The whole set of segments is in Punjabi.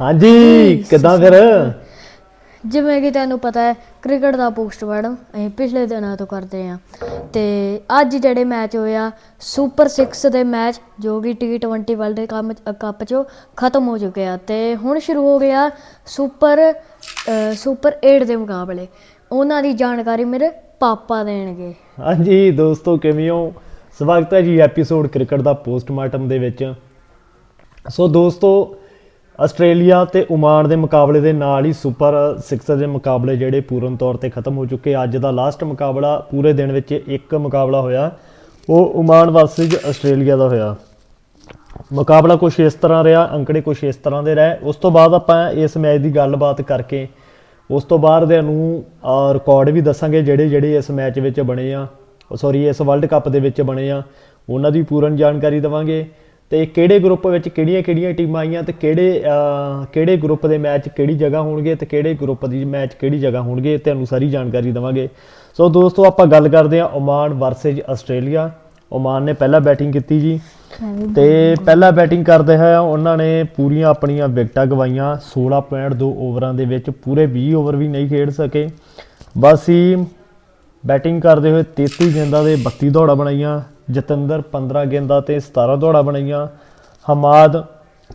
ਹਾਂਜੀ ਕਿੱਦਾਂ ਫਿਰ? ਜਿਵੇਂ ਕਿ ਤੁਹਾਨੂੰ ਪਤਾ ਹੈ ਕ੍ਰਿਕਟ ਦਾ ਪੋਸਟਮਾਰਟਮ ਅਸੀਂ ਪਿਛਲੇ ਦਿਨਾਂ ਤੋਂ ਕਰਦੇ ਹਾਂ। ਤੇ ਅੱਜ ਜਿਹੜੇ ਮੈਚ ਹੋਇਆ ਸੁਪਰ 6 ਦੇ ਮੈਚ ਜੋ ਕਿ T20 ਵਰਲਡ ਕੱਪ ਚੋਂ ਖਤਮ ਹੋ ਚੁੱਕੇ ਆ। ਤੇ ਹੁਣ ਸ਼ੁਰੂ ਹੋ ਗਿਆ ਸੁਪਰ ਸੁਪਰ 8 ਦੇ ਮੁਕਾਬਲੇ। ਉਹਨਾਂ ਦੀ ਜਾਣਕਾਰੀ ਮੇਰੇ ਪਾਪਾ ਦੇਣਗੇ। ਹਾਂਜੀ ਦੋਸਤੋ ਕਿਵੇਂ ਹੋ? ਸਵਾਗਤ ਹੈ ਜੀ ਐਪੀਸੋਡ ਕ੍ਰਿਕਟ ਦਾ ਪੋਸਟਮਾਰਟਮ ਦੇ ਵਿੱਚ। ਸੋ ਦੋਸਤੋ ਆਸਟ੍ਰੇਲੀਆ ਤੇ ਓਮਾਨ ਦੇ ਮੁਕਾਬਲੇ ਦੇ ਨਾਲ ਹੀ ਸੁਪਰ 6 ਦੇ ਮੁਕਾਬਲੇ ਜਿਹੜੇ ਪੂਰਨ ਤੌਰ ਤੇ ਖਤਮ ਹੋ ਚੁੱਕੇ। ਅੱਜ ਦਾ ਲਾਸਟ ਮੁਕਾਬਲਾ ਪੂਰੇ ਦਿਨ ਵਿੱਚ ਇੱਕ ਮੁਕਾਬਲਾ ਹੋਇਆ। ਉਹ ਓਮਾਨ ਵਰਸਸ ਆਸਟ੍ਰੇਲੀਆ ਦਾ ਹੋਇਆ। ਮੁਕਾਬਲਾ ਕੁਛ ਇਸ ਤਰ੍ਹਾਂ ਰਿਹਾ, ਅੰਕੜੇ ਕੁਛ ਇਸ ਤਰ੍ਹਾਂ ਦੇ ਰਹੇ। ਉਸ ਤੋਂ ਬਾਅਦ ਆਪਾਂ ਇਸ ਮੈਚ ਦੀ ਗੱਲਬਾਤ ਕਰਕੇ, ਉਸ ਤੋਂ ਬਾਅਦ ਦੇ ਨੂੰ ਰਿਕਾਰਡ ਵੀ ਦੱਸਾਂਗੇ ਜਿਹੜੇ ਜਿਹੜੇ ਇਸ ਮੈਚ ਵਿੱਚ ਬਣੇ ਆ। ਸੌਰੀ ਇਸ ਵਰਲਡ ਕੱਪ ਦੇ ਵਿੱਚ ਬਣੇ ਆ। ਉਹਨਾਂ ਦੀ ਪੂਰਨ ਜਾਣਕਾਰੀ ਦਵਾਂਗੇ। ਤੇ ਕਿਹੜੇ ਗਰੁੱਪ ਵਿੱਚ ਕਿਹੜੀਆਂ ਕਿਹੜੀਆਂ ਟੀਮਾਂ ਆਈਆਂ ਤੇ ਕਿਹੜੇ ਕਿਹੜੇ ਗਰੁੱਪ ਦੇ ਮੈਚ ਕਿਹੜੀ ਜਗ੍ਹਾ ਹੋਣਗੇ ਤੇ ਕਿਹੜੇ ਗਰੁੱਪ ਦੀ ਮੈਚ ਕਿਹੜੀ ਜਗ੍ਹਾ ਹੋਣਗੇ ਤੁਹਾਨੂੰ ਸਾਰੀ ਜਾਣਕਾਰੀ ਦਵਾਂਗੇ। ਸੋ ਦੋਸਤੋ ਆਪਾਂ ਗੱਲ ਕਰਦੇ ਹਾਂ ਓਮਾਨ ਵਰਸਸ ਆਸਟ੍ਰੇਲੀਆ। ਓਮਾਨ ਨੇ ਪਹਿਲਾਂ ਬੈਟਿੰਗ ਕੀਤੀ ਜੀ। ਤੇ ਪਹਿਲਾਂ ਬੈਟਿੰਗ ਕਰਦੇ ਹੋਏ ਉਹਨਾਂ ਨੇ ਪੂਰੀਆਂ ਆਪਣੀਆਂ ਵਿਕਟਾਂ ਗਵਾਈਆਂ। 16.2 ਓਵਰਾਂ ਦੇ ਵਿੱਚ ਪੂਰੇ 20 ਓਵਰ ਵੀ ਨਹੀਂ ਖੇਡ ਸਕੇ। ਬਸ ਹੀ ਬੈਟਿੰਗ ਕਰਦੇ ਹੋਏ 33 ਗੇਂਦਾਂ ਦੇ 32 ਦੌੜਾਂ ਬਣਾਈਆਂ। ਜਤਿੰਦਰ 15 ਗੇਂਦਾਂ ਤੇ 17 ਦੌੜਾਂ ਬਣਾਈਆਂ, ਹਮਾਦ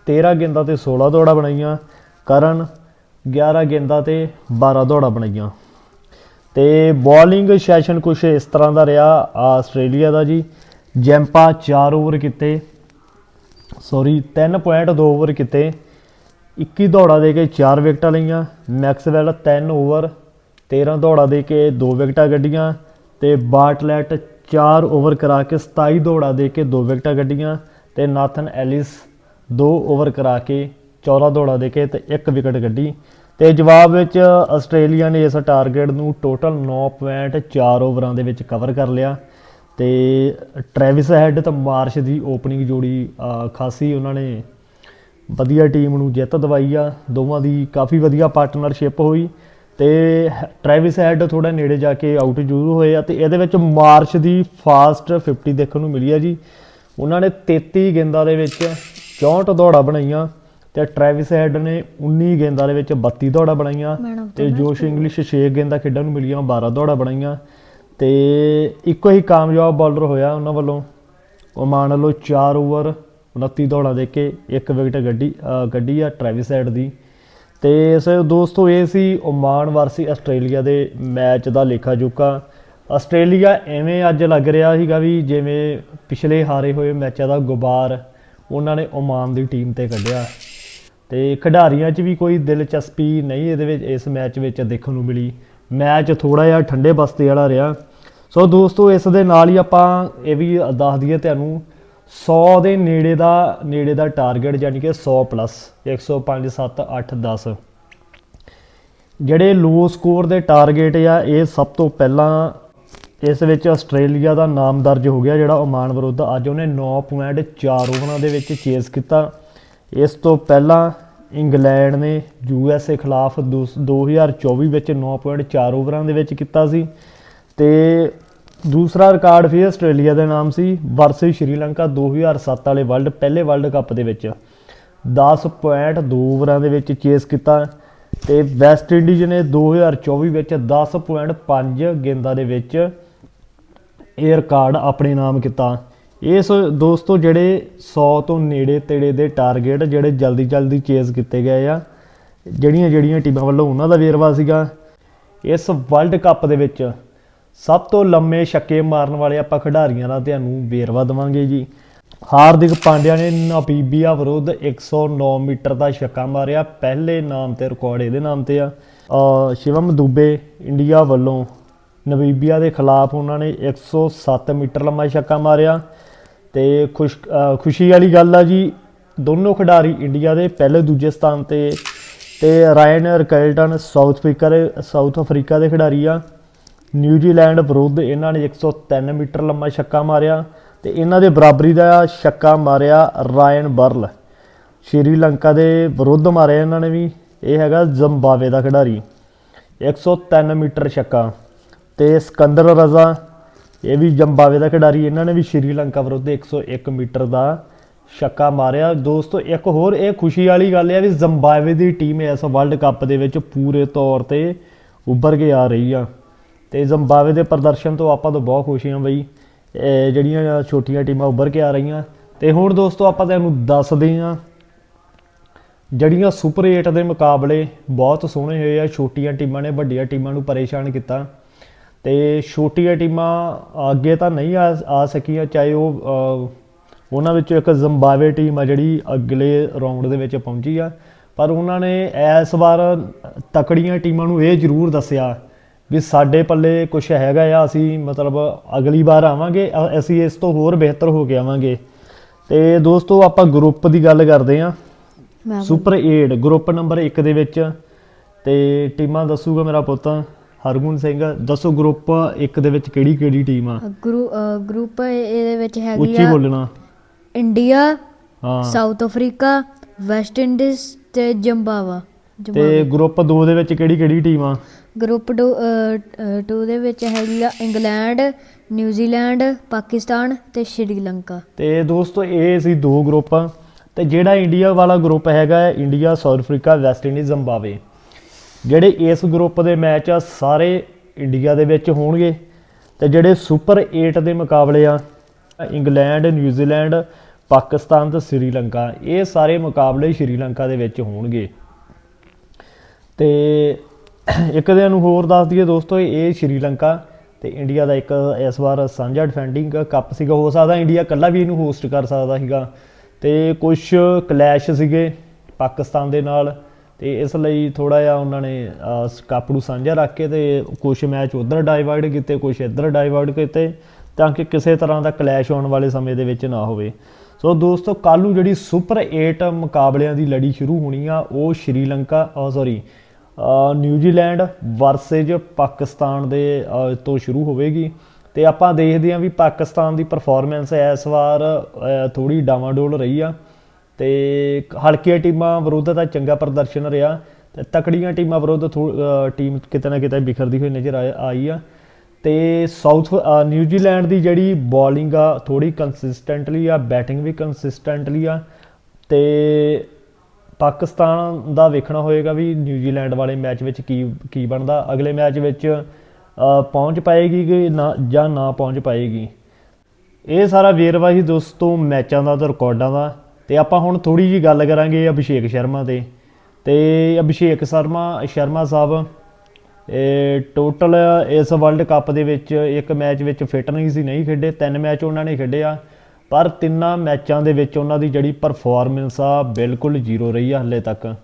13 ਗੇਂਦਾਂ ਤੇ 16 ਦੌੜਾਂ ਬਣਾਈਆਂ, ਕਰਨ 11 ਗੇਂਦਾਂ ਤੇ 12 ਦੌੜਾਂ ਬਣਾਈਆਂ। ਤੇ ਬੋਲਿੰਗ ਸੈਸ਼ਨ ਕੁਛ ਇਸ ਤਰ੍ਹਾਂ ਦਾ ਰਿਹਾ ਆਸਟ੍ਰੇਲੀਆ ਦਾ ਜੀ, ਜੈਂਪਾ 4 ਓਵਰ ਕੀਤੇ, ਸੌਰੀ 3.2 ਓਵਰ ਕੀਤੇ 21 ਦੌੜਾਂ ਦੇ ਕੇ 4 ਵਿਕਟਾਂ ਲਈਆਂ, ਮੈਕਸਵੈਲ 3 ਓਵਰ 13 ਦੌੜਾਂ ਦੇ ਕੇ 2 ਵਿਕਟਾਂ ਕੱਢੀਆਂ, ਤੇ ਬਾਟਲੈਟ 4 ਓਵਰ ਕਰਾ ਕੇ 27 ਦੌੜਾਂ ਦੇ ਕੇ 2 ਵਿਕਟਾਂ ਕੱਢੀਆਂ ਤੇ ਨਾਥਨ ਐਲਿਸ 2 ਓਵਰ ਕਰਾ ਕੇ 14 ਦੌੜਾਂ ਦੇ ਕੇ ਤੇ 1 ਵਿਕਟ ਕੱਢੀ। ਤੇ ਜਵਾਬ ਵਿੱਚ ਆਸਟ੍ਰੇਲੀਆ ਨੇ ਇਸ ਟਾਰਗੇਟ ਨੂੰ ਟੋਟਲ 9.4 ਓਵਰਾਂ ਦੇ ਵਿੱਚ ਕਵਰ ਕਰ ਲਿਆ। ਤੇ ਟ੍ਰੈਵਿਸ ਹੈਡ ਤੇ ਮਾਰਸ਼ ਦੀ ਓਪਨਿੰਗ ਜੋੜੀ ਖਾਸੀ ਉਹਨਾਂ ਨੇ ਵਧੀਆ ਟੀਮ ਨੂੰ ਜਿੱਤ ਦਵਾਈ ਆ। ਦੋਵਾਂ ਦੀ ਕਾਫੀ ਵਧੀਆ ਪਾਰਟਨਰਸ਼ਿਪ ਹੋਈ। ਤੇ ਟ੍ਰੈਵਿਸ ਹੈਡ ਥੋੜਾ ਨੇੜੇ ਜਾ ਕੇ ਆਊਟ ਜ਼ਰੂਰ ਹੋਏ ਆ ਤੇ ਇਹਦੇ ਵਿੱਚ ਮਾਰਸ਼ ਦੀ ਫਾਸਟ 50 ਦੇਖਣ ਨੂੰ ਮਿਲੀ ਆ ਜੀ। ਉਹਨਾਂ ਨੇ 33 ਗੇਂਦਾਂ ਦੇ ਵਿੱਚ 64 ਦੌੜਾਂ ਬਣਾਈਆਂ ਤੇ ਟ੍ਰੈਵਿਸ ਹੈਡ ਨੇ 19 ਗੇਂਦਾਂ ਦੇ ਵਿੱਚ 32 ਦੌੜਾਂ ਬਣਾਈਆਂ ਤੇ ਜੋਸ਼ ਇੰਗਲਿਸ਼ 6 ਗੇਂਦਾਂ ਖੇਡਣ ਨੂੰ ਮਿਲੀਆਂ 12 ਦੌੜਾਂ ਬਣਾਈਆਂ ਤੇ ਇੱਕੋ ਹੀ ਕਾਮਯਾਬ ਬੌਲਰ ਹੋਇਆ ਉਹਨਾਂ ਵੱਲੋਂ। ਓਮਾਨ ਵੱਲੋਂ 4 ਓਵਰ 29 ਦੌੜਾਂ ਦੇ ਕੇ ਇੱਕ ਵਿਕਟ ਗੱਡੀ ਗੱਡੀ ਆ ਟ੍ਰੈਵਿਸ ਹੈਡ ਦੀ। ਤੇ ਇਸ ਦੋਸਤੋ, ਇਹ ਸੀ ਓਮਾਨ ਵਰਸੀ ਆਸਟ੍ਰੇਲੀਆ ਦੇ ਮੈਚ ਦਾ ਲੇਖਾ ਜੋਖਾ ਆਸਟ੍ਰੇਲੀਆ ਐਵੇਂ ਅੱਜ ਲੱਗ ਰਿਹਾ ਸੀਗਾ ਵੀ ਜਿਵੇਂ ਪਿਛਲੇ ਹਾਰੇ ਹੋਏ ਮੈਚਾਂ ਦਾ ਗੁਬਾਰ ਉਹਨਾਂ ਨੇ ਓਮਾਨ ਦੀ ਟੀਮ ਤੇ ਕੱਢਿਆ। ਤੇ ਖਿਡਾਰੀਆਂ 'ਚ ਵੀ ਕੋਈ ਦਿਲਚਸਪੀ ਨਹੀਂ ਇਹਦੇ ਵਿੱਚ, ਇਸ ਮੈਚ ਵਿੱਚ ਦੇਖਣ ਨੂੰ ਮਿਲੀ। ਮੈਚ ਥੋੜਾ ਜਿਹਾ ਠੰਡੇ ਬਸਤੇ ਵਾਲਾ ਰਿਹਾ। ਸੋ ਦੋਸਤੋ, ਇਸ ਦੇ ਨਾਲ ਹੀ ਆਪਾਂ ਇਹ ਵੀ ਦੱਸ ਦਈਏ ਤੁਹਾਨੂੰ 100 ਦੇ ਨੇੜੇ ਦਾ ਨੇੜੇ ਦਾ ਟਾਰਗੇਟ ਯਾਨੀ ਕਿ 100 ਪਲੱਸ 105 7 8 10 ਜਿਹੜੇ ਲੋ ਸਕੋਰ ਦੇ ਟਾਰਗੇਟ ਆ, ਇਹ ਸਭ ਤੋਂ ਪਹਿਲਾਂ ਇਸ ਵਿੱਚ ਆਸਟ੍ਰੇਲੀਆ ਦਾ ਨਾਮ ਦਰਜ ਹੋ ਗਿਆ, ਜਿਹੜਾ ਓਮਾਨ ਵਿਰੁੱਧ ਅੱਜ ਉਹਨੇ 9.4 ਓਵਰਾਂ ਦੇ ਵਿੱਚ ਚੇਸ ਕੀਤਾ। ਇਸ ਤੋਂ ਪਹਿਲਾਂ ਇੰਗਲੈਂਡ ਨੇ ਯੂ ਐੱਸ ਏ ਖਿਲਾਫ ਦੂਸ- 2024 ਵਿੱਚ 9.4 ਓਵਰਾਂ ਦੇ ਵਿੱਚ ਕੀਤਾ ਸੀ। ਤੇ ਦੂਸਰਾ ਰਿਕਾਰਡ ਫਿਰ ਆਸਟ੍ਰੇਲੀਆ ਦੇ ਨਾਮ ਸੀ ਵਰਸਸ ਸ਼੍ਰੀਲੰਕਾ 2007 ਵਾਲੇ ਵਰਲਡ, ਪਹਿਲੇ ਵਰਲਡ ਕੱਪ ਦੇ ਵਿੱਚ। 10.2 ਓਵਰਾਂ ਦੇ ਵਿੱਚ ਚੇਸ ਕੀਤਾ ਤੇ ਵੈਸਟ ਇੰਡੀਜ਼ ਨੇ 2024 ਵਿੱਚ 10.5 ਗੇਂਦਾਂ ਦੇ ਵਿੱਚ ਇਹ ਰਿਕਾਰਡ ਆਪਣੇ ਨਾਮ ਕੀਤਾ। ਇਸ ਦੋਸਤੋ, ਜਿਹੜੇ 100 ਤੋਂ ਨੇੜੇ ਤੇੜੇ ਦੇ ਟਾਰਗੇਟ ਜਿਹੜੇ ਜਲਦੀ ਜਲਦੀ ਚੇਸ ਕੀਤੇ ਗਏ ਆ ਜਿਹੜੀਆਂ ਜਿਹੜੀਆਂ ਟੀਮਾਂ ਵੱਲੋਂ ਉਹਨਾਂ ਦਾ ਵੇਰਵਾ ਸੀਗਾ, ਇਸ ਵਰਲਡ ਕੱਪ ਦੇ ਵਿੱਚ ਸਭ ਤੋਂ ਲੰਮੇ ਛੱਕੇ ਮਾਰਨ ਵਾਲੇ ਆਪਾਂ ਖਿਡਾਰੀਆਂ ਦਾ ਤੁਹਾਨੂੰ ਵੇਰਵਾ ਦਵਾਂਗੇ ਜੀ। ਹਾਰਦਿਕ ਪਾਂਡਿਆ ਨੇ ਨਾਮੀਬੀਆ ਵਿਰੁੱਧ 109 ਮੀਟਰ ਦਾ ਛੱਕਾ ਮਾਰਿਆ। ਪਹਿਲੇ ਨਾਮ ਤੇ ਰਿਕਾਰਡ ਇਹਦੇ ਨਾਮ ਤੇ ਆ। ਸ਼ਿਵਮ ਦੁਬੇ ਇੰਡੀਆ ਵੱਲੋਂ ਨਵੀਬੀਆ ਦੇ ਖਿਲਾਫ ਉਹਨਾਂ ਨੇ 107 ਮੀਟਰ ਲੰਮਾ ਛੱਕਾ ਮਾਰਿਆ। ਤੇ ਖੁਸ਼ ਖੁਸ਼ੀ ਵਾਲੀ ਗੱਲ ਆ ਜੀ, ਦੋਨੋਂ ਖਿਡਾਰੀ ਇੰਡੀਆ ਦੇ ਪਹਿਲੇ ਦੂਜੇ ਸਥਾਨ ਤੇ ਤੇ ਰਾਇਨ ਰਕੈਲਟਨ ਸਾਊਥ ਅਫਰੀਕਾ ਦੇ ਸਾਊਥ ਅਫਰੀਕਾ ਦੇ ਖਿਡਾਰੀ ਆ। ਨਿਊਜ਼ੀਲੈਂਡ ਵਿਰੁੱਧ ਇਹਨਾਂ ਨੇ 103 ਮੀਟਰ ਲੰਮਾ ਛੱਕਾ ਮਾਰਿਆ ਤੇ ਇਹਨਾਂ ਦੇ ਬਰਾਬਰੀ ਦਾ ਛੱਕਾ ਮਾਰਿਆ ਰਾਇਨ ਬਰਲ। ਸ਼੍ਰੀਲੰਕਾ ਦੇ ਵਿਰੁੱਧ ਮਾਰਿਆ ਇਹਨਾਂ ਨੇ ਵੀ, ਇਹ ਹੈਗਾ ਜ਼ਿੰਬਾਬਵੇ ਦਾ ਖਿਡਾਰੀ। 103 ਮੀਟਰ ਛੱਕਾ ਤੇ ਸਿਕੰਦਰ ਰਜ਼ਾ, ਇਹ ਵੀ ਜ਼ਿੰਬਾਬਵੇ ਦਾ ਖਿਡਾਰੀ, ਇਹਨਾਂ ਨੇ ਵੀ ਸ਼੍ਰੀਲੰਕਾ ਵਿਰੁੱਧ 101 ਮੀਟਰ ਦਾ ਛੱਕਾ ਮਾਰਿਆ। ਦੋਸਤੋ, ਇੱਕ ਹੋਰ ਇਹ ਖੁਸ਼ੀ ਵਾਲੀ ਗੱਲ ਹੈ ਵੀ ਜ਼ਿੰਬਾਬਵੇ ਦੀ ਟੀਮ ਇਸ ਵਰਲਡ ਕੱਪ ਦੇ ਵਿੱਚ ਪੂਰੇ ਤੌਰ ਤੇ ਉੱਭਰ ਕੇ ਆ ਰਹੀ ਆ। ਤੇ ਜ਼ਿੰਬਾਬਵੇ ਦੇ ਪ੍ਰਦਰਸ਼ਨ ਤੋਂ ਆਪਾਂ ਤਾਂ ਬਹੁਤ ਖੁਸ਼ ਹਾਂ ਬਈ। ਜਿਹੜੀਆਂ ਛੋਟੀਆਂ ਟੀਮਾਂ ਉੱਭਰ ਕੇ ਆ ਰਹੀਆਂ। ਤੇ ਹੁਣ ਦੋਸਤੋ ਆਪਾਂ ਤੁਹਾਨੂੰ ਦੱਸਦੇ ਹਾਂ, ਜਿਹੜੀਆਂ ਸੁਪਰ 8 ਦੇ ਮੁਕਾਬਲੇ ਬਹੁਤ ਸੋਹਣੇ ਹੋਏ ਆ। ਛੋਟੀਆਂ ਟੀਮਾਂ ਨੇ ਵੱਡੀਆਂ ਟੀਮਾਂ ਨੂੰ ਪਰੇਸ਼ਾਨ ਕੀਤਾ। ਤੇ ਛੋਟੀਆਂ ਟੀਮਾਂ ਅੱਗੇ ਤਾਂ ਨਹੀਂ ਆ ਆ ਸਕੀਆਂ, ਚਾਹੇ ਉਹ ਉਹਨਾਂ ਵਿੱਚੋਂ ਇੱਕ ਜ਼ਿੰਬਾਬਵੇ ਟੀਮ ਆ ਜਿਹੜੀ ਅਗਲੇ ਰਾਉਂਡ ਦੇ ਵਿੱਚ ਪਹੁੰਚੀ ਆ। ਪਰ ਉਹਨਾਂ ਨੇ ਇਸ ਵਾਰ ਤਕੜੀਆਂ ਟੀਮਾਂ ਨੂੰ ਇਹ ਜ਼ਰੂਰ ਦੱਸਿਆ ਵੀ ਸਾਡੇ ਪੱਲੇ ਕੁਝ ਹੈਗਾ ਆ ਅਸੀਂ ਮਤਲਬ ਅਗਲੀ ਵਾਰ ਆਵਾਂਗੇ ਅਸੀਂ ਇਸ ਤੋਂ ਹੋਰ ਬਿਹਤਰ ਹੋ ਕੇ ਆਵਾਂਗੇ। ਤੇ ਦੋਸਤੋ ਆਪਾਂ ਗਰੁੱਪ ਦੀ ਗੱਲ ਕਰਦੇ ਆਂ। ਸੁਪਰ 8 ਗਰੁੱਪ ਨੰਬਰ 1 ਦੇ ਵਿੱਚ। ਤੇ ਟੀਮਾਂ ਦੱਸੂਗਾ ਮੇਰਾ ਪੁੱਤ ਹਰਗੁਣ ਸਿੰਘ। ਦੱਸੋ ਗਰੁੱਪ 1 ਦੇ ਵਿੱਚ ਕਿਹੜੀ ਕਿਹੜੀ ਟੀਮ ਆ? ਗਰੁੱਪ ਇਹਦੇ ਵਿੱਚ ਹੈਗੀ ਉੱਚੀ ਆ ਬੋਲਣਾ। ਇੰਡੀਆ ਹਾਂ। ਸਾਊਥ ਅਫਰੀਕਾ ਵੈਸਟ ਇੰਡੀਜ਼ ਤੇ ਜੰਬਾਵਾ ਤੇ ਗਰੁੱਪ 2 ਦੇ ਵਿੱਚ ਕਿਹੜੀ ਕਿਹੜੀ ਟੀਮ ਆ? ਗਰੁੱਪ 2 ਦੇ ਵਿੱਚ ਹੈਗੀ ਆ ਇੰਗਲੈਂਡ ਨਿਊਜ਼ੀਲੈਂਡ ਪਾਕਿਸਤਾਨ ਤੇ ਸ਼੍ਰੀਲੰਕਾ ਤੇ ਦੋਸਤੋ, ਇਹ ਸੀ ਦੋ ਗਰੁੱਪ। ਤੇ ਜਿਹੜਾ ਇੰਡੀਆ ਵਾਲਾ ਗਰੁੱਪ ਹੈਗਾ ਹੈ, India, South Africa, West Indies, Zimbabwe. ਜਿਹੜੇ ਇਸ ਗਰੁੱਪ ਦੇ ਮੈਚ ਆ, ਸਾਰੇ ਇੰਡੀਆ ਦੇ ਵਿੱਚ ਹੋਣਗੇ। ਤੇ ਜਿਹੜੇ ਸੁਪਰ 8 ਦੇ ਮੁਕਾਬਲੇ ਆ, ਇੰਗਲੈਂਡ ਨਿਊਜ਼ੀਲੈਂਡ ਪਾਕਿਸਤਾਨ ਤੇ ਸ੍ਰੀਲੰਕਾ ਇਹ ਸਾਰੇ ਮੁਕਾਬਲੇ ਸ਼੍ਰੀਲੰਕਾ ਦੇ ਵਿੱਚ ਹੋਣਗੇ। ਤੇ ਇੱਕ ਦਿਨ ਨੂੰ ਹੋਰ ਦੱਸ ਦਈਏ ਦੋਸਤੋ, ਇਹ ਸ਼੍ਰੀਲੰਕਾ ਤੇ ਇੰਡੀਆ ਦਾ ਇੱਕ ਇਸ ਵਾਰ ਸਾਂਝਾ ਡਿਫੈਂਡਿੰਗ ਕੱਪ ਸੀਗਾ। ਹੋ ਸਕਦਾ ਇੰਡੀਆ ਇਕੱਲਾ ਵੀ ਇਹਨੂੰ ਹੋਸਟ ਕਰ ਸਕਦਾ ਸੀਗਾ। ਤੇ ਕੁਝ ਕਲੈਸ਼ ਸੀਗੇ ਪਾਕਿਸਤਾਨ ਦੇ ਨਾਲ ਤੇ ਇਸ ਲਈ ਥੋੜਾ ਜਿਹਾ ਉਹਨਾਂ ਨੇ ਕੱਪ ਨੂੰ ਸਾਂਝਾ ਰੱਖ ਕੇ ਤੇ ਕੁਝ ਮੈਚ ਉਧਰ ਡਾਈਵਰਟ ਕੀਤੇ ਕੁਝ ਇੱਧਰ ਡਾਈਵਰਟ ਕੀਤੇ ਤਾਂ ਕਿ ਕਿਸੇ ਤਰ੍ਹਾਂ ਦਾ ਕਲੈਸ਼ ਆਉਣ ਵਾਲੇ ਸਮੇਂ ਦੇ ਵਿੱਚ ਨਾ ਹੋਵੇ। ਸੋ ਦੋਸਤੋ ਕੱਲ ਨੂੰ ਜਿਹੜੀ ਸੁਪਰ 8 ਮੁਕਾਬਲਿਆਂ ਦੀ ਲੜੀ ਸ਼ੁਰੂ ਹੋਣੀ ਆ, ਉਹ Sri Lanka sorry New Zealand versus Pakistan ਦੇ ਤੋਂ ਸ਼ੁਰੂ ਹੋਵੇਗੀ। ਤੇ ਆਪਾਂ ਦੇਖਦੇ ਹਾਂ ਵੀ ਪਾਕਿਸਤਾਨ ਦੀ ਪਰਫਾਰਮੈਂਸ ਇਸ ਵਾਰ ਥੋੜੀ ਡਾਵਾਂਡੋਲ ਰਹੀ ਆ। ਤੇ ਹਲਕੀਆਂ ਟੀਮਾਂ ਵਿਰੁੱਧ ਤਾਂ ਚੰਗਾ ਪ੍ਰਦਰਸ਼ਨ ਰਿਹਾ। ਤੇ ਤਕੜੀਆਂ ਟੀਮਾਂ ਵਿਰੁੱਧ ਥੋ- ਟੀਮ ਕਿਤੇ ਨਾ ਕਿਤੇ ਬਿਖਰਦੀ ਹੋਈ ਨਜ਼ਰ ਆ- ਆਈ ਆ। ਤੇ ਸਾਊਥ ਨਿਊਜ਼ੀਲੈਂਡ ਦੀ ਜਿਹੜੀ ਬੋਲਿੰਗ ਆ ਥੋੜੀ ਕੰਸਿਸਟੈਂਟਲੀ ਆ ਬੈਟਿੰਗ ਵੀ ਕੰਸਿਸਟੈਂਟਲੀ ਆ। ਤੇ ਪਾਕਿਸਤਾਨ ਦਾ ਵੇਖਣਾ ਹੋਏਗਾ ਵੀ ਨਿਊਜ਼ੀਲੈਂਡ ਵਾਲੇ ਮੈਚ ਵਿੱਚ ਕੀ ਕੀ ਬਣਦਾ। ਅਗਲੇ ਮੈਚ ਵਿੱਚ ਪਹੁੰਚ ਪਾਏਗੀ ਕਿ ਨਾ, ਜਾਂ ਨਾ ਪਹੁੰਚ ਪਾਏਗੀ। ਇਹ ਸਾਰਾ ਵੇਰਵਾ ਹੀ ਦੋਸਤੋ ਮੈਚਾਂ ਦਾ ਤੇ ਰਿਕਾਰਡਾਂ ਦਾ। ਤੇ ਆਪਾਂ ਹੁਣ ਥੋੜੀ ਜੀ ਗੱਲ ਕਰਾਂਗੇ ਅਭਿਸ਼ੇਕ ਸ਼ਰਮਾ ਤੇ। ਤੇ ਅਭਿਸ਼ੇਕ ਸ਼ਰਮਾ ਸ਼ਰਮਾ ਸਾਹਿਬ, ਇਹ ਟੋਟਲ ਇਸ ਵਰਲਡ ਕੱਪ ਦੇ ਵਿੱਚ ਇੱਕ ਮੈਚ ਵਿੱਚ ਫਿਟ ਨਹੀਂ ਸੀ, ਨਹੀਂ ਖੇਡੇ। ਤਿੰਨ ਮੈਚ ਉਹਨਾਂ ਨੇ ਖੇਡੇ ਆ। ਪਰ ਤਿੰਨਾਂ ਮੈਚਾਂ ਦੇ ਵਿੱਚ ਉਹਨਾਂ ਦੀ ਜਿਹੜੀ ਪਰਫਾਰਮੈਂਸ ਆ ਬਿਲਕੁਲ ਜ਼ੀਰੋ ਰਹੀ ਆ ਹਲੇ ਤੱਕ।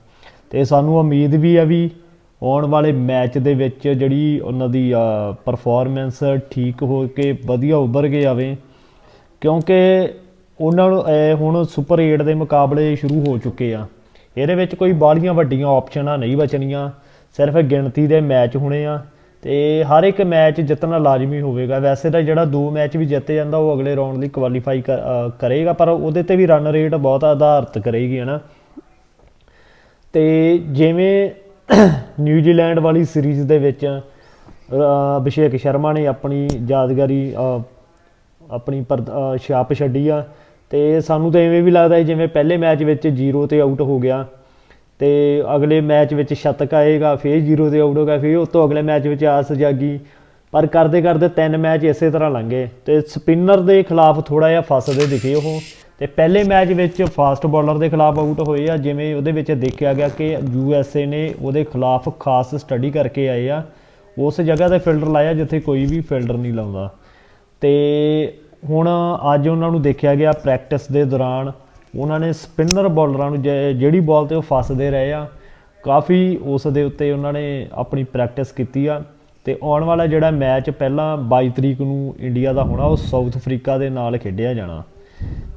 ਤੇ ਸਾਨੂੰ ਉਮੀਦ ਵੀ ਆ ਵੀ ਆਉਣ ਵਾਲੇ ਮੈਚ ਦੇ ਵਿੱਚ ਜਿਹੜੀ ਉਹਨਾਂ ਦੀ ਪਰਫਾਰਮੈਂਸ ਠੀਕ ਹੋ ਕੇ ਵਧੀਆ ਉੱਭਰ ਕੇ ਆਵੇ। ਕਿਉਂਕਿ ਉਹਨਾਂ ਨੂੰ ਹੁਣ ਸੁਪਰ 8 ਦੇ ਮੁਕਾਬਲੇ ਸ਼ੁਰੂ ਹੋ ਚੁੱਕੇ ਆ। ਇਹਦੇ ਵਿੱਚ ਕੋਈ ਬਾਹਲੀਆਂ ਵੱਡੀਆਂ ਆਪਸ਼ਨਾਂ ਨਹੀਂ ਬਚਣੀਆਂ। ਸਿਰਫ ਗਿਣਤੀ ਦੇ ਮੈਚ ਹੋਣੇ ਆ। ਤੇ ਹਰ ਇੱਕ ਮੈਚ ਜਿੱਤਣਾ ਲਾਜ਼ਮੀ ਹੋਵੇਗਾ। ਵੈਸੇ ਤਾਂ ਜਿਹੜਾ ਦੋ ਮੈਚ ਵੀ ਜਿੱਤ ਜਾਂਦਾ, ਉਹ ਅਗਲੇ ਰਾਉਂਡ ਲਈ ਕੁਆਲੀਫਾਈ ਕਰੇਗਾ, ਪਰ ਉਹਦੇ ਤੇ ਵੀ ਰਨ ਰੇਟ ਬਹੁਤ ਆਧਾਰਿਤ ਕਰੇਗੀ ਹਨਾ ਤੇ ਜਿਵੇਂ ਨਿਊਜ਼ੀਲੈਂਡ ਵਾਲੀ ਸੀਰੀਜ਼ ਦੇ ਵਿੱਚ ਅਭਿਸ਼ੇਕ ਸ਼ਰਮਾ ਨੇ ਆਪਣੀ ਯਾਦਗਾਰੀ ਆਪਣੀ ਪਰ ਛਾਪ ਛੱਡੀ ਆ। ਤੇ ਸਾਨੂੰ ਤਾਂ ਐਵੇਂ ਵੀ ਲੱਗਦਾ ਜਿਵੇਂ ਪਹਿਲੇ ਮੈਚ ਵਿੱਚ 0 ਤੇ ਆਊਟ ਹੋ ਗਿਆ। ਤੇ ਅਗਲੇ ਮੈਚ ਵਿੱਚ ਸ਼ਤਕ ਆਏਗਾ, ਫਿਰ 0 ਤੇ ਆਊਟ ਹੋ ਗਿਆ, ਫਿਰ ਉਸ ਤੋਂ ਅਗਲੇ ਮੈਚ ਵਿੱਚ ਆਸ ਜਾਗੀ। ਪਰ ਕਰਦੇ ਕਰਦੇ ਤਿੰਨ ਮੈਚ ਇਸੇ ਤਰ੍ਹਾਂ ਲੰਘੇ ਤੇ ਸਪਿਨਰ ਦੇ ਖਿਲਾਫ ਥੋੜਾ ਜਿਹਾ ਫਸਦੇ ਦਿਖੇ ਉਹ। ਤੇ ਪਹਿਲੇ ਮੈਚ ਵਿੱਚ ਫਾਸਟ ਬੋਲਰ ਦੇ ਖਿਲਾਫ ਆਊਟ ਹੋਏ ਆ, ਜਿਵੇਂ ਉਹਦੇ ਵਿੱਚ ਦੇਖਿਆ ਗਿਆ ਕਿ ਯੂ ਐੱਸ ਏ ਨੇ ਉਹਦੇ ਖਿਲਾਫ ਖਾਸ ਸਟੱਡੀ ਕਰਕੇ ਆਏ ਆ। ਉਸ ਜਗ੍ਹਾ ਤੇ ਫਿਲਡਰ ਲਾਇਆ ਜਿੱਥੇ ਕੋਈ ਵੀ ਫਿਲਡਰ ਨਹੀਂ ਲਾਉਂਦਾ। ਤੇ ਹੁਣ ਅੱਜ ਉਹਨਾਂ ਨੂੰ ਦੇਖਿਆ ਗਿਆ ਪ੍ਰੈਕਟਿਸ ਦੇ ਦੌਰਾਨ ਉਹਨਾਂ ਨੇ ਸਪਿਨਰ ਬੋਲਰਾਂ ਨੂੰ ਜੇ- ਜਿਹੜੀ ਬਾਲ ਤੇ ਉਹ ਫਸਦੇ ਰਹੇ ਆ, ਕਾਫੀ ਉਸ ਦੇ ਉੱਤੇ ਉਹਨਾਂ ਨੇ ਆਪਣੀ ਪ੍ਰੈਕਟਿਸ ਕੀਤੀ ਆ ਤੇ ਆਉਣ ਵਾਲਾ ਜਿਹੜਾ ਮੈਚ ਪਹਿਲਾਂ 22 ਤਰੀਕ ਨੂੰ ਇੰਡੀਆ ਦਾ ਹੋਣਾ, ਉਹ ਸਾਊਥ ਅਫਰੀਕਾ ਦੇ ਨਾਲ ਖੇਡਿਆ ਜਾਣਾ।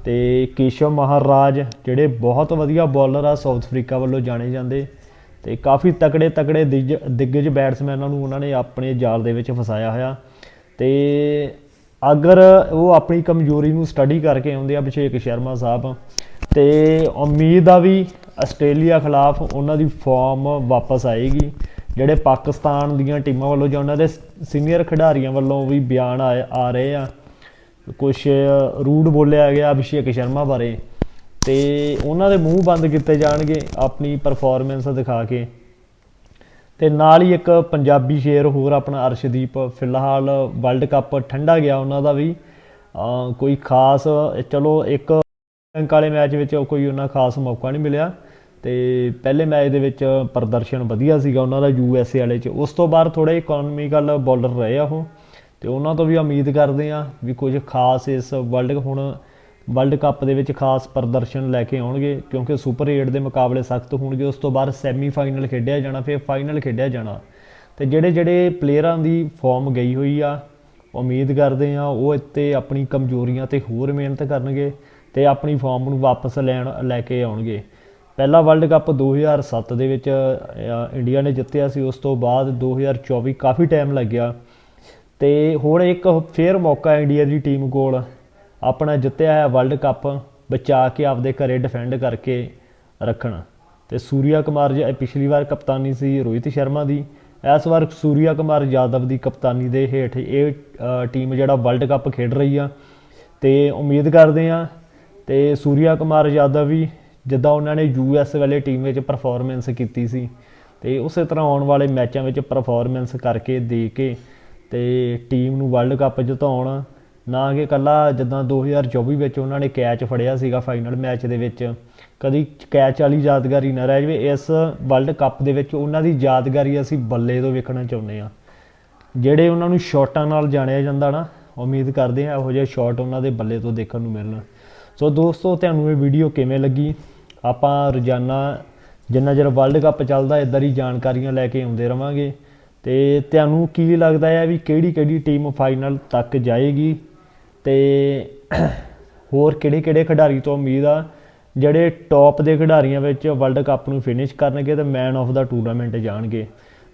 ਤੇ ਕੇਸ਼ਵ ਮਹਾਰਾਜ ਜਿਹੜੇ ਬਹੁਤ ਵਧੀਆ ਬੋਲਰ ਆ, ਸਾਊਥ ਅਫਰੀਕਾ ਵੱਲੋਂ ਜਾਣੇ ਜਾਂਦੇ ਤੇ ਕਾਫੀ ਤਕੜੇ ਤਕੜੇ ਦਿੱਗਜ ਬੈਟਸਮੈਨਾਂ ਨੂੰ ਉਹਨਾਂ ਨੇ ਆਪਣੇ ਜਾਲ ਦੇ ਵਿੱਚ ਫਸਾਇਆ ਹੋਇਆ ਤੇ ਅਗਰ ਉਹ ਆਪਣੀ ਕਮਜ਼ੋਰੀ ਨੂੰ ਸਟੱਡੀ ਕਰਕੇ ਆਉਂਦੇ ਆ, ਅਭਿਸ਼ੇਕ ਸ਼ਰਮਾ ਸਾਹਿਬ, ਤੇ ਉਮੀਦ ਆ ਵੀ ਆਸਟ੍ਰੇਲੀਆ ਖਿਲਾਫ ਉਹਨਾਂ ਦੀ ਫਾਰਮ ਵਾਪਸ ਆਏਗੀ। ਜਿਹੜੇ ਪਾਕਿਸਤਾਨ ਦੀਆਂ ਟੀਮਾਂ ਵੱਲੋਂ ਜਾਂ ਉਹਨਾਂ ਦੇ ਸੀਨੀਅਰ ਖਿਡਾਰੀਆਂ ਵੱਲੋਂ ਵੀ ਬਿਆਨ ਆਏ- ਆ ਰਹੇ ਆ। ਕੁਝ ਰੂਡ ਬੋਲਿਆ ਗਿਆ ਅਭਿਸ਼ੇਕ ਸ਼ਰਮਾ ਬਾਰੇ, ਤੇ ਉਹਨਾਂ ਦੇ ਮੂੰਹ ਬੰਦ ਕੀਤੇ ਜਾਣਗੇ ਆਪਣੀ ਪਰਫਾਰਮੈਂਸ ਦਿਖਾ ਕੇ। ਤੇ ਨਾਲ ਹੀ ਇੱਕ ਪੰਜਾਬੀ ਸ਼ੇਰ ਹੋਰ ਆਪਣਾ ਅਰਸ਼ਦੀਪ, ਫਿਲਹਾਲ ਵਰਲਡ ਕੱਪ ਠੰਡਾ ਗਿਆ ਉਹਨਾਂ ਦਾ ਵੀ। ਕੋਈ ਖਾਸ, ਚਲੋ ਇੱਕ ਅੰਕ ਵਾਲੇ ਮੈਚ ਵਿੱਚ ਕੋਈ ਉਹਨਾਂ ਖਾਸ ਮੌਕਾ ਨਹੀਂ ਮਿਲਿਆ। ਤੇ ਪਹਿਲੇ ਮੈਚ ਦੇ ਵਿੱਚ ਪ੍ਰਦਰਸ਼ਨ ਵਧੀਆ ਸੀਗਾ ਉਹਨਾਂ ਦਾ ਯੂ ਐੱਸ ਏ ਵਾਲੇ 'ਚ। ਉਸ ਤੋਂ ਬਾਅਦ ਥੋੜੇ ਇਕਨੋਮਿਕਲ ਬੋਲਰ ਰਹੇ ਆ ਉਹ। ਤੇ ਉਹਨਾਂ ਤੋਂ ਵੀ ਉਮੀਦ ਕਰਦੇ ਆ ਵੀ ਕੁਝ ਖਾਸ ਇਸ ਵਰਲਡ ਹੁਣ ਵਰਲਡ ਕੱਪ ਦੇ ਵਿੱਚ ਖਾਸ ਪ੍ਰਦਰਸ਼ਨ ਲੈ ਕੇ ਆਉਣਗੇ, ਕਿਉਂਕਿ ਸੁਪਰ 8 ਦੇ ਮੁਕਾਬਲੇ ਸਖਤ ਹੋਣਗੇ, ਉਸ ਤੋਂ ਬਾਅਦ ਸੈਮੀਫਾਈਨਲ ਖੇਡਿਆ ਜਾਣਾ, ਫਿਰ ਫਾਈਨਲ ਖੇਡਿਆ ਜਾਣਾ। ਤੇ ਜਿਹੜੇ ਜਿਹੜੇ ਪਲੇਅਰਾਂ ਦੀ ਫਾਰਮ ਗਈ ਹੋਈ ਆ, ਉਮੀਦ ਕਰਦੇ ਆ ਉਹ ਇੱਥੇ ਆਪਣੀ ਕਮਜ਼ੋਰੀਆਂ ਤੇ ਹੋਰ ਮਿਹਨਤ ਕਰਨਗੇ ਤੇ ਆਪਣੀ ਫਾਰਮ ਨੂੰ ਵਾਪਸ ਲੈਣ, ਲੈ ਕੇ ਆਉਣਗੇ। ਪਹਿਲਾ ਵਰਲਡ ਕੱਪ 2007 ਦੇ ਵਿੱਚ ਇੰਡੀਆ ਨੇ ਜਿੱਤਿਆ ਸੀ, ਉਸ ਤੋਂ ਬਾਅਦ 2024 ਕਾਫੀ ਟਾਈਮ ਲੱਗਿਆ। ਤੇ ਹੁਣ ਇੱਕ ਫੇਰ ਮੌਕਾ ਇੰਡੀਆ ਦੀ ਟੀਮ ਕੋਲ ਆਪਣਾ ਜਿੱਤਿਆ ਹੈ ਵਰਲਡ ਕੱਪ ਬਚਾ ਕੇ ਆਪਦੇ ਘਰੇ ਡਿਫੈਂਡ ਕਰਕੇ ਰੱਖਣ। ਤੇ ਸੂਰਿਆ ਕੁਮਾਰ ਜੀ ਪਿਛਲੀ ਵਾਰ ਕਪਤਾਨੀ ਸੀ ਰੋਹਿਤ ਸ਼ਰਮਾ ਦੀ, ਇਸ ਵਾਰ ਸੂਰਿਆ ਕੁਮਾਰ ਯਾਦਵ ਦੀ ਕਪਤਾਨੀ ਦੇ ਹੇਠ ਇਹ ਟੀਮ ਜਿਹੜਾ ਵਰਲਡ ਕੱਪ ਖੇਡ ਰਹੀ ਆ। ਤੇ ਉਮੀਦ ਕਰਦੇ ਆ ਤੇ ਸੂਰਿਆ ਕੁਮਾਰ ਯਾਦਵ ਵੀ ਜਿੱਦਾਂ ਉਹਨਾਂ ਨੇ ਯੂਐਸ ਵਾਲੇ ਟੀਮ ਵਿੱਚ ਪਰਫਾਰਮੈਂਸ ਕੀਤੀ ਸੀ, ਤੇ ਉਸੇ ਤਰ੍ਹਾਂ ਆਉਣ ਵਾਲੇ ਮੈਚਾਂ ਵਿੱਚ ਪਰਫਾਰਮੈਂਸ ਕਰਕੇ ਦੇ ਕੇ ਤੇ ਟੀਮ ਨੂੰ ਵਰਲਡ ਕੱਪ ਜਿਤਾਉਣ ਨਾ ਕਿ ਕੱਲਾ ਜਿੱਦਾਂ 2024 ਵਿੱਚ ਉਹਨਾਂ ਨੇ ਕੈਚ ਫੜਿਆ ਸੀਗਾ ਫਾਈਨਲ ਮੈਚ ਦੇ ਵਿੱਚ, ਕਦੀ ਕੈਚ ਵਾਲੀ ਯਾਦਗਾਰੀ ਨਾ ਰਹਿ ਜਾਵੇ, ਇਸ ਵਰਲਡ ਕੱਪ ਦੇ ਵਿੱਚ ਉਹਨਾਂ ਦੀ ਯਾਦਗਾਰੀ ਅਸੀਂ ਬੱਲੇ ਤੋਂ ਵੇਖਣਾ ਚਾਹੁੰਦੇ ਆ ਜਿਹੜੇ ਉਹਨਾਂ ਨੂੰ ਸ਼ਾਟਾਂ ਨਾਲ ਜਾਣਿਆ ਜਾਂਦਾ ਨਾ, ਉਮੀਦ ਕਰਦੇ ਆ ਇਹੋ ਜਿਹੇ ਸ਼ਾਟ ਉਹਨਾਂ ਦੇ ਬੱਲੇ ਤੋਂ ਦੇਖਣ ਨੂੰ ਮਿਲਣ। ਸੋ ਦੋਸਤੋ, ਤੁਹਾਨੂੰ ਇਹ ਵੀਡੀਓ ਕਿਵੇਂ ਲੱਗੀ? ਆਪਾਂ ਰੋਜ਼ਾਨਾ ਜਿੰਨਾ ਚਿਰ ਵਰਲਡ ਕੱਪ ਚੱਲਦਾ ਇਦਾਂ ਦੀ ਜਾਣਕਾਰੀਆਂ ਲੈ ਕੇ ਆਉਂਦੇ ਰਵਾਂਗੇ। ਤੇ ਤੁਹਾਨੂੰ ਕੀ ਲੱਗਦਾ ਹੈ ਵੀ ਕਿਹੜੀ ਕਿਹੜੀ ਟੀਮ ਫਾਈਨਲ ਤੱਕ ਜਾਏਗੀ? ਤੇ ਹੋਰ ਕਿਹੜੇ ਕਿਹੜੇ ਖਿਡਾਰੀ ਤੋਂ ਉਮੀਦ ਆ ਜਿਹੜੇ ਟੌਪ ਦੇ ਖਿਡਾਰੀਆਂ ਵਿੱਚ ਵਰਲਡ ਕੱਪ ਨੂੰ ਫਿਨਿਸ਼ ਕਰਨਗੇ ਤੇ ਮੈਨ ਆਫ ਦਾ ਟੂਰਨਾਮੈਂਟ ਜਾਣਗੇ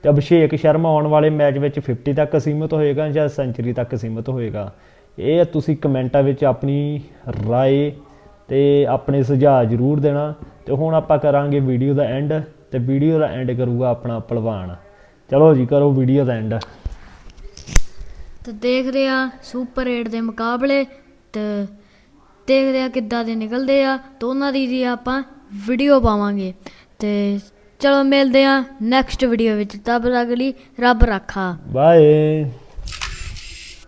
ਤੇ ਅਭਿਸ਼ੇਕ ਸ਼ਰਮਾ ਆਉਣ ਵਾਲੇ ਮੈਚ ਵਿੱਚ 50 ਤੱਕ ਸੀਮਿਤ ਹੋਏਗਾ ਜਾਂ ਸੈਂਚਰੀ ਤੱਕ ਸੀਮਿਤ ਹੋਏਗਾ ਇਹ ਤੁਸੀਂ ਕਮੈਂਟਾਂ ਵਿੱਚ ਆਪਣੀ رائے ਤੇ ਆਪਣੇ ਸੁਝਾਅ ਜ਼ਰੂਰ ਦੇਣਾ ਤੇ ਹੁਣ ਆਪਾਂ ਕਰਾਂਗੇ ਵੀਡੀਓ ਦਾ ਐਂਡ ਤੇ ਵੀਡੀਓ ਦਾ ਐਂਡ ਕਰੂਗਾ ਆਪਣਾ ਪਹਿਲਵਾਨ ਚਲੋ ਜੀ ਕਰੋ ਵੀਡੀਓ ਦਾ ਐਂਡ ਤੇ ਦੇਖਦੇ ਆ ਸੁਪਰ 8 ਦੇ ਮੁਕਾਬਲੇ ਤੇ ਦੇਖਦੇ ਆ ਕਿੱਦਾਂ ਦੇ ਨਿਕਲਦੇ ਆ ਤੇ ਉਹਨਾਂ ਦੀ ਜੀ ਆਪਾਂ ਵੀਡੀਓ ਪਾਵਾਂਗੇ। ਤੇ ਚਲੋ ਮਿਲਦੇ ਆ ਨੈਕਸਟ ਵੀਡੀਓ ਵਿੱਚ। ਤਬ ਤੱਕ ਲਈ ਰੱਬ ਰਾਖਾ। ਬਾਏ